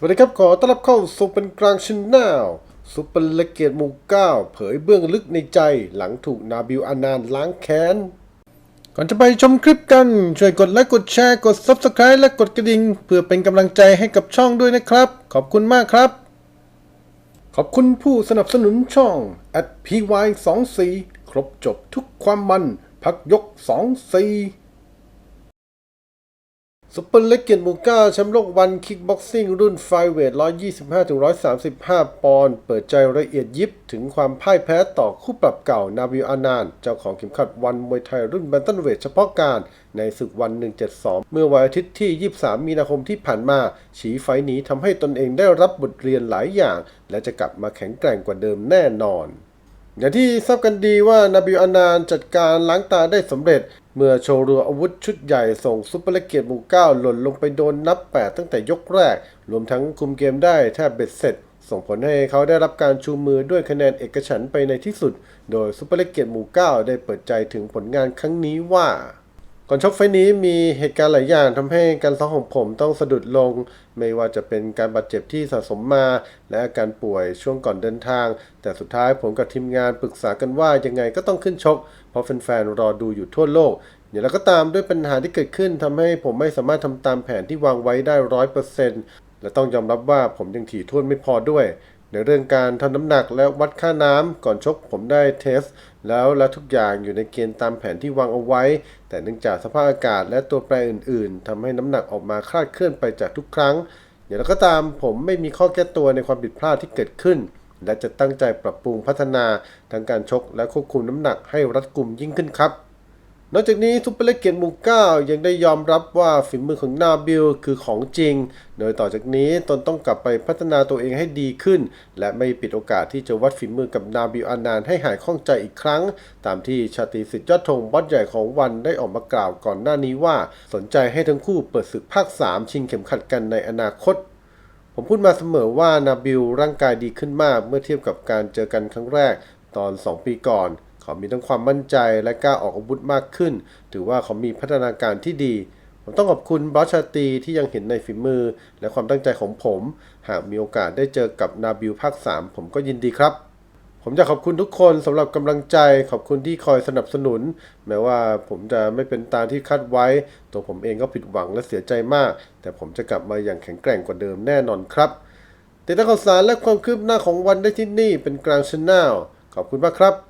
สวัสดีครับ ขอต้อนรับเข้าสู่เป็นกลางชแนลซุปเปอร์เลเกตหมู่เก้าเผยเบื้องลึกในใจหลังถูกนาบิลอานานล้างแค้น ก่อนจะไปชมคลิปกัน ช่วยกดไลค์กดแชร์กด Subscribe และกดกระดิ่งเพื่อเป็นกำลังใจให้กับช่องด้วยนะครับ ขอบคุณมากครับ ขอบคุณผู้สนับสนุนช่อง @py24 ครบจบทุกความมัน พักยก 24 ซุปเปอร์เล็กเกียรติมูก้าแชมป์โลกวันคิกบ็อกซิ่งรุ่นไฟเวท 125-135 ปอนด์ เปิดใจละเอียดยิบถึงความพ่ายแพ้ต่อคู่ปรับเก่า นาวิอานาน เจ้าของเข็มขัดวันมวยไทยรุ่นแบนตันเวทเฉพาะการในศึกวัน 172 เมื่อวันอาทิตย์ที่ 23 มีนาคมที่ผ่านมา ฉีไฟนี้ทำให้ตนเองได้รับบทเรียนหลายอย่าง และจะกลับมาแข็งแกร่งกว่าเดิมแน่นอน อย่างที่ทราบกันดีว่านาบิลอนานจัดการล้างตาได้สำเร็จ เมื่อโชว์รืออาวุธชุดใหญ่ส่งซุปเปอร์เลกเกตหมู่เก้าหล่นลงไปโดนนับ 8 ตั้งแต่ยกแรก รวมทั้งคุมเกมได้แทบเบ็ดเสร็จ ส่งผลให้เขาได้รับการชูมือด้วยคะแนนเอกฉันไปในที่สุด โดยซุปเปอร์เลกเกตหมู่เก้าได้เปิดใจถึงผลงานครั้งนี้ว่า ก่อนชกไฟนี้มีเหตุการณ์หลายอย่างทำให้การซ้อมของผมต้องสะดุดลง ไม่ว่าจะเป็นการบาดเจ็บที่สะสมมา และอาการป่วยช่วงก่อนเดินทาง แต่สุดท้ายผมกับทีมงานปรึกษากันว่ายังไงก็ต้องขึ้นชก เพราะแฟนๆรอดูอยู่ทั่วโลกอย่างไรก็ตามด้วยปัญหาที่เกิดขึ้นทำให้ผมไม่สามารถทำตามแผนที่วางไว้ได้ร้อยเปอร์เซ็นต์และต้องยอมรับว่าผมยังถี่ถ้วนไม่พอด้วยในเรื่องการทำน้ำหนักและวัดค่าน้ำก่อนชกผมได้เทส แล้วและทุกอย่างอยู่ในเกณฑ์ตามแผนที่วางเอาไว้ แต่เนื่องจากสภาพอากาศและตัวแปรอื่น ๆทำให้น้ำหนักออกมาคลาดเคลื่อนไปจากทุกครั้ง อย่างไรก็ตามผมไม่มีข้อแก้ตัวในความผิดพลาดที่เกิดขึ้น และจะตั้งใจปรับปรุงพัฒนาทั้งการชกและควบคุมน้ำหนักให้รัดกุมยิ่งขึ้นครับ นอกจากนี้ซุปเปอร์เลกเกียรติหมู่เก้ายังได้ยอมรับว่าฝีมือของนาบิลคือของจริง โดยต่อจากนี้ตนต้องกลับไปพัฒนาตัวเองให้ดีขึ้น และไม่ปิดโอกาสที่จะวัดฝีมือกับนาบิลอานานให้หายข้องใจอีกครั้ง ตามที่ชาติสิทธิ์ยอดธงบอสใหญ่ของวันได้ออกมากล่าวก่อนหน้านี้ว่า สนใจให้ทั้งคู่เปิดศึกภาค 3 ชิงเข็มขัดกันในอนาคตผมพูดมาเสมอว่านาบิลร่างกายดีขึ้นมากเมื่อเทียบกับการเจอกันครั้งแรกตอน 2 ปีก่อน เขามีทั้งความมั่นใจและกล้าออกอาวุธมากขึ้น ถือว่าเขามีพัฒนาการที่ดี ผมต้องขอบคุณบอสชาตีที่ยังเห็นในฝีมือ และความตั้งใจของผม หากมีโอกาสได้เจอกับนาบิลภาค 3 ผมก็ยินดีครับผมอยากขอบคุณทุกคนสำหรับกำลังใจ ขอบคุณที่คอยสนับสนุน แม้ว่าผมจะไม่เป็นตามที่คาดไว้ ตัวผมเองก็ผิดหวังและเสียใจมาก แต่ผมจะกลับมาอย่างแข็งแกร่งกว่าเดิมแน่นอนครับติดตามข่าวสารและความคืบหน้าของวันได้ที่นี่เป็นกลางชแนลขอบคุณมากครับ